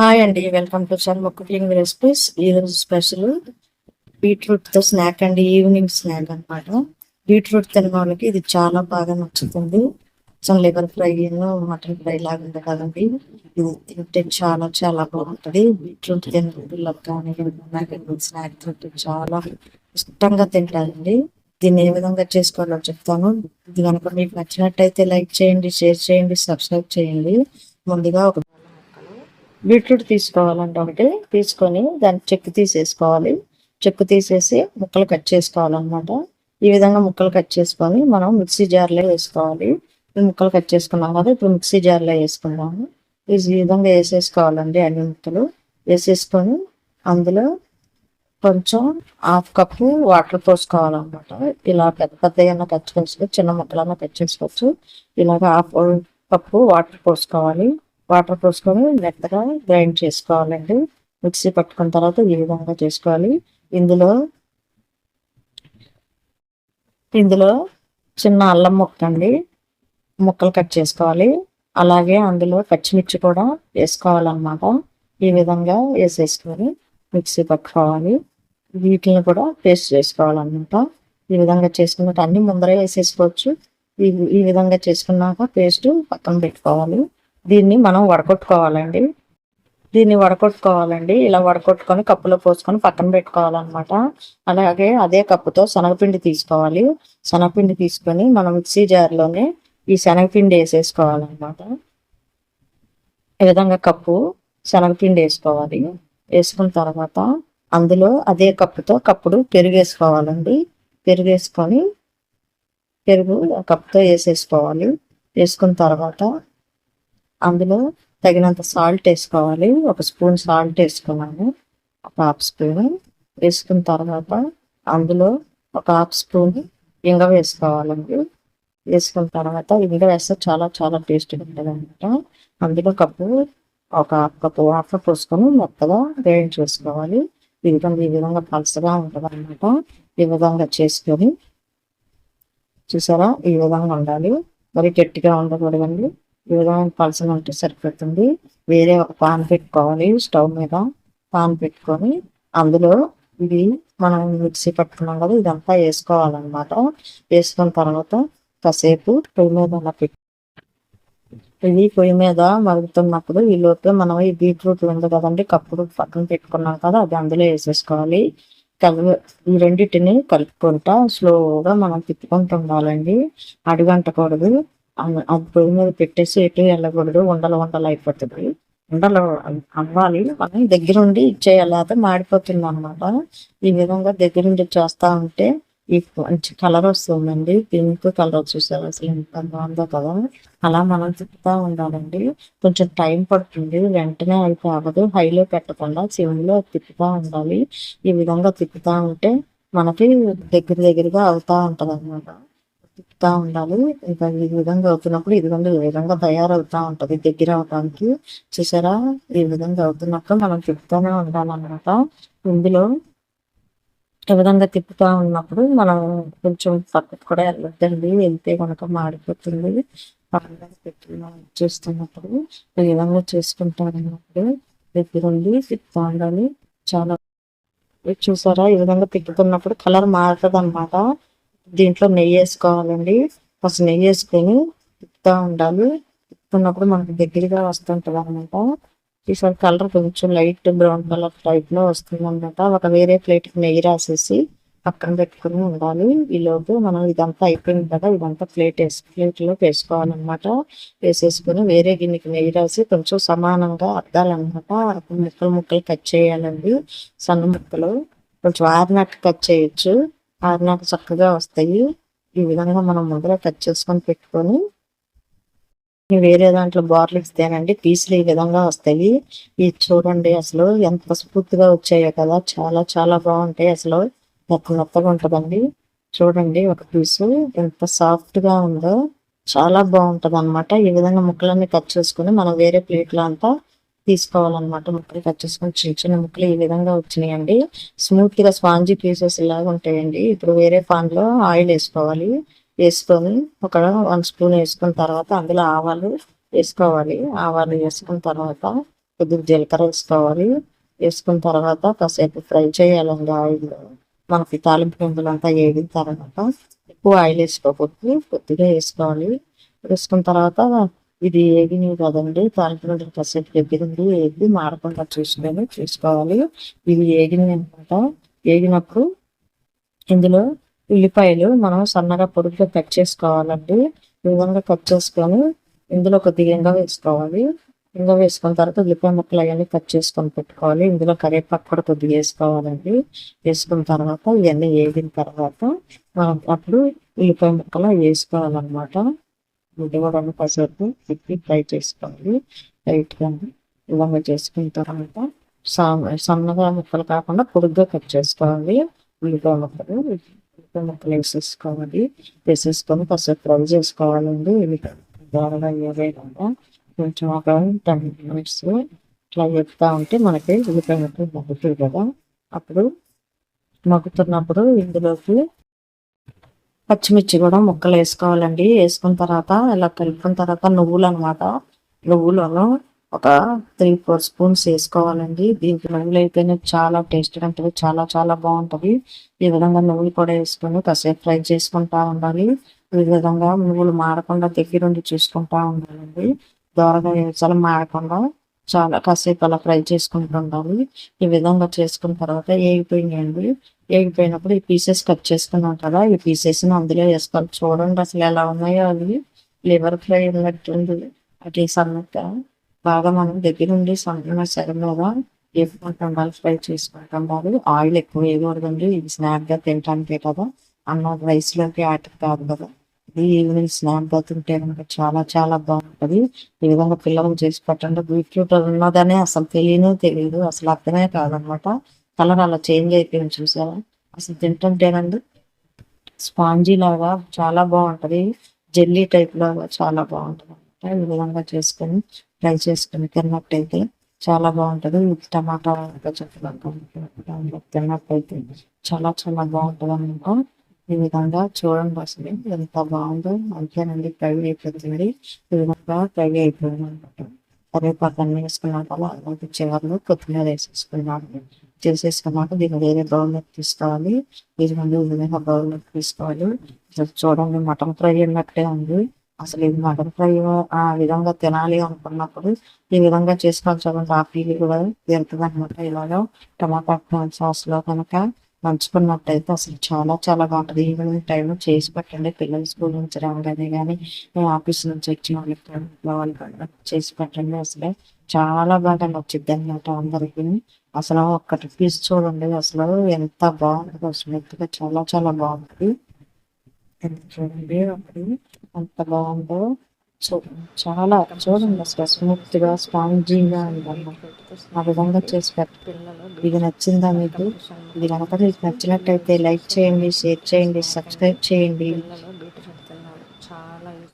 Hi అండి welcome to Sharma cooking recipes ఈరోజు special బీట్రూట్తో స్నాక్ అండి. ఈవినింగ్ స్నాక్ అన్నమాట. బీట్రూట్ తిన్న వాళ్ళకి ఇది చాలా బాగా నచ్చుతుంది. So liver fry mutton fry లాగా ఉంది కదండి. ఇది తింటే చాలా చాలా బాగుంటది. బీట్రూట్ తిన్న పిల్లలకు కానీ స్నాక్ తింటే చాలా ఇష్టంగా తింటారండి. దీన్ని ఏ విధంగా చేసుకోవాలో చెప్తాను. ఇది కనుక మీకు నచ్చినట్టయితే లైక్ చేయండి షేర్ చేయండి సబ్స్క్రైబ్ చేయండి. ముందుగా ఒక బీట్రూట్ తీసుకోవాలంటే ఒకటి. తీసుకొని దాన్ని చెక్కు తీసేసుకోవాలి. చెక్కు తీసేసి ముక్కలు కట్ చేసుకోవాలన్నమాట. ఈ విధంగా ముక్కలు కట్ చేసుకొని మనం మిక్సీ జార్లో వేసుకోవాలి. ముక్కలు కట్ చేసుకున్నాం కదా ఇప్పుడు మిక్సీ జార్లో వేసుకున్నాము ఈ విధంగా వేసేసుకోవాలండి అన్ని ముక్కలు. వేసేసుకొని అందులో కొంచెం హాఫ్ కప్పు వాటర్ పోసుకోవాలన్నమాట. ఇలా పెద్ద పెద్ద ఏమన్నా కట్ చేసుకోవచ్చు చిన్న ముక్కలన్నా కట్ చేసుకోవచ్చు. ఇలాగ హాఫ్ కప్పు వాటర్ పోసుకోవాలి. వాటర్ పోసుకొని మెత్తగా గ్రైండ్ చేసుకోవాలండి. మిక్సీ పట్టుకున్న తర్వాత ఈ విధంగా చేసుకోవాలి. ఇందులో ఇందులో చిన్న అల్లం ముక్క అండి. ముక్కలు కట్ చేసుకోవాలి. అలాగే అందులో పచ్చిమిర్చి కూడా వేసుకోవాలన్నమాట. ఈ విధంగా వేసేసుకొని మిక్సీ పట్టుకోవాలి. వీటిని కూడా పేస్ట్ చేసుకోవాలన్నమాట. ఈ విధంగా చేసుకున్నట్టు అన్ని ముందరే వేసేసుకోవచ్చు. ఈ ఈ విధంగా చేసుకున్నాక పేస్ట్ పక్కన పెట్టుకోవాలి. దీన్ని మనం వడకొట్టుకోవాలండి. దీన్ని వడకొట్టుకోవాలండి. ఇలా వడకొట్టుకొని కప్పులో పోసుకొని పక్కన పెట్టుకోవాలన్నమాట. అలాగే అదే కప్పుతో శనగపిండి తీసుకోవాలి. శనగపిండి తీసుకొని మనం మిక్సీ జార్లోనే ఈ శనగపిండి వేసేసుకోవాలన్నమాట. ఈ విధంగా కప్పు శనగపిండి వేసుకోవాలి. వేసుకున్న తర్వాత అందులో అదే కప్పుతో కప్పుడు పెరుగు వేసుకోవాలండి పెరుగు వేసుకొని పెరుగు కప్పుతో వేసేసుకోవాలి. వేసుకున్న తర్వాత అందులో తగినంత సాల్ట్ వేసుకోవాలి. ఒక స్పూన్ సాల్ట్ వేసుకున్నాము ఒక హాఫ్ స్పూన్ వేసుకున్న తర్వాత అందులో ఒక హాఫ్ స్పూన్ ఇంగ వేసుకోవాలండి. వేసుకున్న తర్వాత ఇంగ వేస్తే చాలా చాలా టేస్ట్గా ఉంటుంది అనమాట అందులో కప్పు ఒక హాఫ్ కప్పు వాటర్ పోసుకొని మెత్తగా గ్రైండ్ చేసుకోవాలి. ఈ విధంగా ఈ విధంగా పలసగా ఉంటుంది అనమాట ఈ విధంగా చేసుకొని చూసారా? ఈ విధంగా ఉండాలి. మరి గట్టిగా ఉండకూడదండి. ఈ విధమైన ఉంటే సరిపోతుంది. వేరే ఒక పాన్ పెట్టుకోవాలి స్టవ్ మీద పాన్ పెట్టుకొని అందులో ఇది మనం మిక్సీ పట్టుకున్నాం కదా ఇదంతా వేసుకోవాలన్నమాట. వేసుకున్న తర్వాత కాసేపు పొయ్యి మీద అలా పెట్టి ఇది పొయ్యి మీద మరుగుతున్నప్పుడు ఈ లోపల మనం ఈ బీట్రూట్ ఉంది కదండి కప్పుడు పక్కన పెట్టుకున్నాం కదా అది అందులో వేసేసుకోవాలి. కలు ఈ రెండింటిని కలుపుకుంటా స్లోగా మనం తిప్పుకుంటూ ఉండాలండి. అడుగంటకూడదు. పొయ్యి మీద పెట్టేసి ఎటు వెళ్ళకూడదు. ఉండలు ఉండలు అయిపోతుంది. ఉండలు అవ్వాలి. మనం దగ్గరుండి ఇచ్చేయాలి. అయితే మాడిపోతుంది అనమాట ఈ విధంగా దగ్గరుండి చేస్తా ఉంటే ఈ మంచి కలర్ వస్తుందండి. పింక్ కలర్ చూసారు? అసలు ఎంత బాగుందో కదా. అలా మనం తిప్పుతా ఉండాలండి. కొంచెం టైం పడుతుంది. వెంటనే అయితే అవ్వదు హైలో పెట్టకుండా చివరిలో తిప్పుతా ఉండాలి. ఈ విధంగా తిప్పుతా ఉంటే మనకి దగ్గర దగ్గరగా అవుతా ఉంటుంది అనమాట తిప్పుతా ఉండాలి. ఇంకా ఈ విధంగా అవుతున్నప్పుడు ఇది ఈ విధంగా తయారవుతా ఉంటది. దగ్గర అవడానికి చూసారా? ఈ విధంగా అవుతున్నప్పుడు మనం తిప్పుతూనే ఉండాలన్నమాట. ఇందులో ఈ విధంగా తిప్పుతా ఉన్నప్పుడు మనం కొంచెం పక్కకు కూడా వెళ్ళొద్దండి. వెళ్తే కనుక మాడిపోతుంది. చూస్తున్నప్పుడు ఈ విధంగా చూసుకుంటారన్నప్పుడు దగ్గర ఉండి తిప్పుతా ఉండాలి. చాలా చూసారా? ఈ విధంగా తిప్పుతున్నప్పుడు కలర్ మారుతుంది అనమాట దీంట్లో నెయ్యి వేసుకోవాలండి. ఫస్ట్ నెయ్యి వేసుకొని తిప్పుతూ ఉండాలి. తిప్పుతున్నప్పుడు మనకు దగ్గరగా వస్తుంటది అనమాట ఈసారి కలర్ కొంచెం లైట్ బ్రౌన్ కలర్ టైప్లో వస్తుంది అనమాట ఒక వేరే ప్లేట్కి నెయ్యి రాసేసి పక్కన పెట్టుకుని ఉండాలి. ఈలోపు మనం ఇదంతా అయిపోయింది కదా ఇదంతా ప్లేట్ వేసి ప్లేట్లో వేసుకోవాలన్నమాట. వేసేసుకుని వేరే గిన్నెకి నెయ్యి రాసి కొంచెం సమానంగా అద్దాలన్నమాట. ముక్కలు ముక్కలు కట్ చేయాలండి. సన్న ముక్కలు. కొంచెం ఆరినట్టు కట్ చేయొచ్చు. ఆరినాక చక్కగా వస్తాయి. ఈ విధంగా మనం ముందర కట్ చేసుకొని పెట్టుకొని వేరే దాంట్లో బార్లు ఇస్తేనండి పీసులు ఈ విధంగా వస్తాయి. ఇది చూడండి అసలు ఎంత స్ఫూర్తిగా వచ్చాయో కదా చాలా చాలా బాగుంటాయి అసలు. నొప్ప మెత్తగా ఉంటుందండి. చూడండి ఒక పీసు ఎంత సాఫ్ట్గా ఉందో చాలా బాగుంటది అనమాట ఈ విధంగా ముక్కలన్నీ కట్ చేసుకుని మనం వేరే ప్లేట్లో అంతా తీసుకోవాలన్నమాట ముక్కలు కట్ చేసుకొని చిన్న చిన్న ముక్కలు ఈ విధంగా వచ్చినాయండి. స్మూత్గా స్పాంజీ పీసెస్ ఇలాగా ఉంటాయండి. ఇప్పుడు వేరే పాన్లో ఆయిల్ వేసుకోవాలి. వేసుకొని ఒక వన్ స్పూన్ వేసుకున్న తర్వాత అందులో ఆవాలు వేసుకోవాలి. ఆవాలు వేసుకున్న తర్వాత కొద్దిగా జీలకర్ర వేసుకోవాలి. వేసుకున్న తర్వాత కాసేపు ఫ్రై చేయాలండి ఆయిల్లో మనకి తాలింపు గింజలంతా వేగిన తర్వాత ఎక్కువ ఆయిల్ వేసుకోకూడదు. కొద్దిగా వేసుకోవాలి. వేసుకున్న తర్వాత ఇది ఏగినవి కదండి. తాలింపు గింజలు కాసేపు ఎగిరింది ఏగి మాడకుండా చూసుకొని చూసుకోవాలి. ఇవి ఏగినవి అనమాట ఏగినప్పుడు ఇందులో ఉల్లిపాయలు మనం సన్నగా పొడుగుగా కట్ చేసుకోవాలండి. ఈ విధంగా కట్ చేసుకొని ఇందులో కొద్దిగా ఇంగ వేసుకోవాలి. ఇంగ వేసుకున్న తర్వాత ఉల్లిపాయ ముక్కలు అవన్నీ కట్ చేసుకొని పెట్టుకోవాలి. ఇందులో కరివేపాకు కూడా కొద్దిగా వేసుకోవాలండి. వేసుకున్న తర్వాత ఇవన్నీ వేగిన తర్వాత మనం అప్పుడు ఉల్లిపాయ ముక్కలు వేసుకోవాలన్నమాట. ఉడవడం కూడా కాసేపు తిప్పి ఫ్రై చేసుకోవాలి. లైట్గా ఈ చేసుకున్న తర్వాత సా- సన్నగా ముక్కలు కాకుండా పొడుగ్గా కట్ చేసుకోవాలి. ఉల్లిపాయ ముక్కలు ఉల్లిపాయ ముక్కలు వేసేసుకోవాలి. వేసేసుకొని కాసేపు ఫ్రై చేసుకోవాలండి. ఇవి దోరగా ఏదైనా కొంచెం ఒక టెన్ మినిట్స్ ఇట్లా చెప్తా ఉంటే మనకి ఉల్లిపాయ ముక్కలు మగ్గుతుంది కదా. అప్పుడు మగ్గుతున్నప్పుడు ఇందులోకి పచ్చిమిర్చి కూడా ముక్కలు వేసుకోవాలండి. వేసుకున్న తర్వాత ఇలా కలుపుకున్న తర్వాత నువ్వులు అనమాట నువ్వులలో ఒక త్రీ ఫోర్ స్పూన్స్ వేసుకోవాలండి. దీనికి నువ్వులు అయితేనే చాలా టేస్ట్ ఉంటుంది. చాలా చాలా బాగుంటది. ఈ విధంగా నువ్వులు కూడా వేసుకొని కాసేపు ఫ్రై చేసుకుంటా ఉండాలి. ఈ విధంగా నువ్వులు మాడకుండా దగ్గరుండి చూసుకుంటా ఉండాలండి. దోరగా వేసాలు మాడకుండా చాలా కాసేపు అలా ఫ్రై చేసుకుంటూ ఉండాలి. ఈ విధంగా చేసుకున్న తర్వాత వేగిపోయినాయండి వేగిపోయినప్పుడు ఈ పీసెస్ కట్ చేసుకున్నాం కదా ఈ పీసెస్ అందులో వేసుకోవాలి చూడండి అసలు ఎలా ఉన్నాయో అవి. లివర్ ఫ్రై ఉన్నట్టుంది అటు సన్నగా బాగా మనం దగ్గర ఉండి సన్న సగం మీద వేసుకుంటూ ఫ్రై చేసుకుంటాం. వాళ్ళు ఆయిల్ ఎక్కువ వేయకూడదండి. ఇది స్నాక్గా తినటానికే కదా. అన్న రైస్లోకి ఆటకు కాదు కదా. ఇది ఈవినింగ్ స్నాక్గా తింటే కనుక చాలా చాలా బాగుంటది. ఈ విధంగా పిల్లలకు చేసి పెట్టండి. బీట్రూట్ ఉన్నదని అసలు తెలియనే తెలియదు. అసలు అర్థమే కాదనమాట. కలర్ అలా చేంజ్ అయిపోయింది చూసారా అసలు తింటుంటేనండి స్పాంజీ లాగా చాలా బాగుంటది. జెల్లీ టైప్ లాగా చాలా బాగుంటుంది అనమాట ఈ విధంగా చేసుకొని ఫ్రై చేసుకొని తిన్నట్టయితే చాలా బాగుంటది. ఇది టమాటా చక్కగా తిన్నట్టయితే చాలా చాలా బాగుంటుంది అనమాట ఈ విధంగా చూడండి అసలు ఎంత బాగుందో. అంతేనండి ఫ్రై అయిపోతుంది. ఈ విధంగా ఫ్రై అయిపోయింది అనమాట కరివేపాకు అన్ని వేసుకున్నాక అలాంటి చివర్లు కొత్తిమీర వేసేసుకున్నాను. చేసేసుకున్నాక దీన్ని వేరే బౌల్లో తీసుకోవాలి. ఇది ముందు విధంగా బౌల్లో తీసుకోవాలి. ఇట్లా చూడండి మటన్ ఫ్రై అన్నట్టే ఉంది. అసలు ఇది మటన్ ఫ్రై ఆ విధంగా తినాలి అనుకున్నప్పుడు ఈ విధంగా చేసుకోవాలి చూడండి ఆ ఫీల్ కూడా తీరుతుంది అనమాట ఇలాగా. టమాటా సాస్లో కనుక నంచుకున్నట్టయితే అసలు చాలా చాలా బాగుంటుంది. ఈవినింగ్ టైంలో చేసి పెట్టండి. పిల్లలు స్కూల్ నుంచి రావగానే కానీ ఆఫీస్ నుంచి వచ్చిన వాళ్ళకి కానీ చేసి పెట్టండి. అసలు చాలా బాగా నచ్చింది అనమాట అందరికి. అసలు ఒక్కటి పీస్ చూడండి. అసలు ఎంత బాగుంటుందో అసలు చాలా చాలా బాగుంటుంది ఎంత చూడండి అప్పుడు ఎంత బాగుందో. చూ- చాలా చూడండి అసలు స్మూత్గా స్పాంజీగా ఉందన్నమాట. ఆ విధంగా చేసి పెట్టండి. ఇది నచ్చిందా మీకు? ఇది కనుక మీకు నచ్చినట్టయితే లైక్ చేయండి షేర్ చేయండి సబ్స్క్రైబ్ చేయండి.